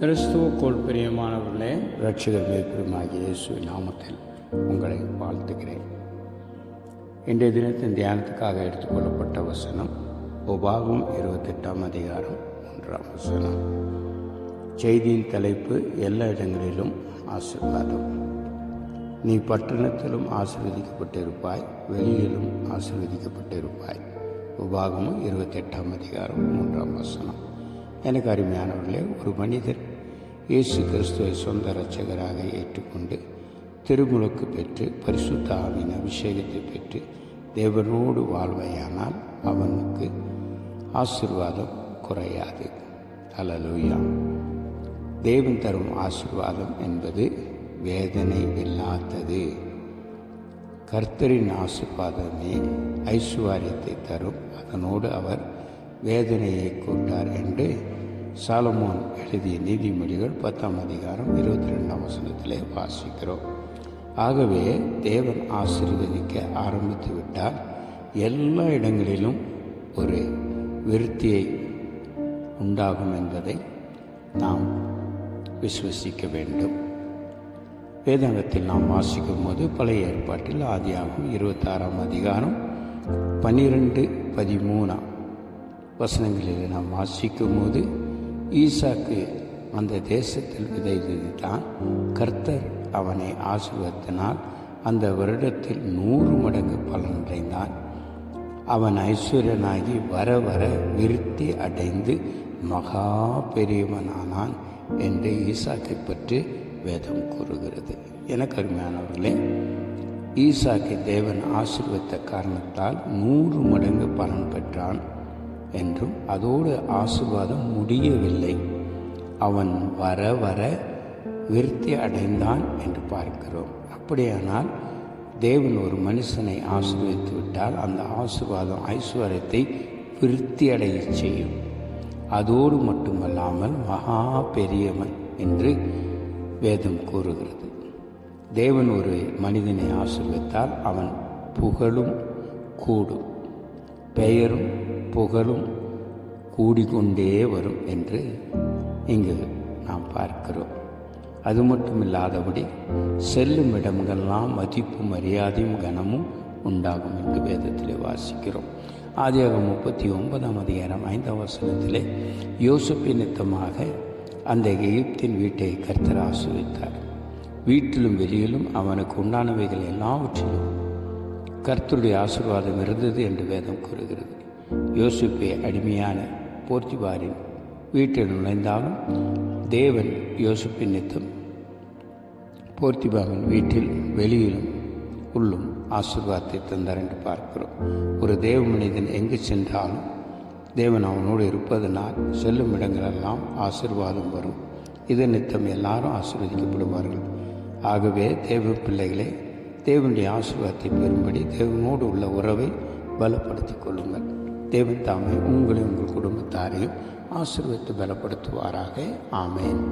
கிறிஸ்துவுக்குள் பிரியமானவர்களே ரட்சகர் மேற்பெருமாகிய இயேசு நாமத்தில் உங்களை வாழ்த்துகிறேன். இன்றைய தினத்தின் தியானத்துக்காக எடுத்துக்கொள்ளப்பட்ட வசனம் உபாகம் இருபத்தெட்டாம் அதிகாரம் ஒன்றாம் வசனம். செய்தியின் தலைப்பு எல்லா இடங்களிலும் ஆசீர்வாதம். நீ பட்டணத்திலும் ஆசீர்வதிக்கப்பட்டிருப்பாய் வெளியிலும் ஆசீர்வதிக்கப்பட்டிருப்பாய். உபாகமும் இருபத்தெட்டாம் அதிகாரம் மூன்றாம் வசனம். எனக்கு அருமையானவர்களே ஒரு மனிதர் இயேசு கிறிஸ்துவை சொந்த இரட்சகராக ஏற்றுக்கொண்டு திருமுழுக்கு பெற்று பரிசுத்த ஆவின் அபிஷேகத்தை பெற்று தேவனோடு வாழ்வையானால் அவனுக்கு ஆசிர்வாதம் குறையாது. அலலூயா தேவன் தரும் ஆசிர்வாதம் என்பது வேதனை இல்லாதது. கர்த்தரின் ஆசிர்வாதமே ஐஸ்வர்யத்தை தரும். அதனோடு அவர் வேதனையை கூட்டார் என்று சாலமோன் எழுதிய நீதிமொழிகள் பத்தாம் அதிகாரம் இருபத்தி ரெண்டாம் வசனத்திலே வாசிக்கிறோம். ஆகவே தேவன் ஆசீர்வதிக்க ஆரம்பித்து விட்டால் எல்லா இடங்களிலும் ஒரு விருத்தியை உண்டாகும் என்பதை நாம் விசுவசிக்க வேண்டும். வேதாங்கத்தில் நாம் வாசிக்கும் போது பழைய ஏற்பாட்டில் ஆதியாகும் இருபத்தாறாம் அதிகாரம் பன்னிரெண்டு பதிமூணாம் வசனங்களில் நாம் வாசிக்கும் போது ஈசாக்கு அந்த தேசத்தில் விதைத்தது கர்த்தர் அவனை ஆசிர்வத்தினால் அந்த வருடத்தில் நூறு மடங்கு பலனடைந்தான் அவன் ஐஸ்வர்யனாகி வர வர விருத்தி அடைந்து மகா பெரியவனானான் என்று ஈசாக்கை பற்றி வேதம் கூறுகிறது. எனக்கு கருமையானவர்களே ஈசாக்கை தேவன் ஆசிர்வத்த காரணத்தால் நூறு மடங்கு பலன் பெற்றான். என்றும் அதோடு ஆசிர்வாதம் முடியவில்லை. அவன் வர வர விருத்தி அடைந்தான் என்று பார்க்கிறோம். அப்படியானால் தேவன் ஒரு மனுஷனை ஆசீர்வதித்து விட்டால் அந்த ஆசுவாதம் ஐஸ்வர்யத்தை விருத்தி அடைய செய்யும். அதோடு மட்டுமல்லாமல் மகா பெரியவன் என்று வேதம் கூறுகிறது. தேவன் ஒரு மனிதனை ஆசிர்வித்தால் அவன் புகழும் கூடும் பெயரும் புகழும் கூடிக்கொண்டே வரும் என்று இங்கு நாம் பார்க்கிறோம். அது மட்டும் இல்லாதபடி செல்லும் இடங்கள்லாம் மதிப்பும் மரியாதையும் கனமும் உண்டாகும் என்று வேதத்திலே வாசிக்கிறோம். ஆதியாக முப்பத்தி ஒன்பதாம் அதிகாரம் ஐந்தாம் வசனத்திலே யோசுப்பு நித்தமாக அந்த எகிப்தின் வீட்டை கர்த்தர் ஆசிர்வித்தார் வீட்டிலும் வெளியிலும் அவனுக்கு உண்டானவைகள் எல்லாவற்றிலும் கர்த்தருடைய ஆசிர்வாதம் இருந்தது என்று வேதம் கூறுகிறது. யோசிப்பை அடிமையான போர்த்திபாரின் வீட்டில் நுழைந்தாலும் தேவன் யோசிப்பின் நித்தம் போர்த்திபாவின் வீட்டில் வெளியிலும் உள்ளும் ஆசிர்வாதத்தை தந்தார் என்று பார்க்கிறோம். ஒரு தேவ மனிதன் எங்கு சென்றாலும் தேவன் அவனோடு இருப்பதனால் செல்லும் இடங்களெல்லாம் ஆசிர்வாதம் வரும். இது நித்தம் எல்லாரும் ஆசீர்வதிக்கப்படுவார்கள். ஆகவே தேவ பிள்ளைகளே தேவனுடைய ஆசீர்வாதத்தை பெறும்படி தேவனோடு உள்ள உறவை பலப்படுத்திக் கொள்ளுங்கள். தேவன் தாமே உங்களையும் உங்கள் குடும்பத்தாரையும் ஆசீர்வதித்து பலப்படுத்துவாராக. ஆமேன்.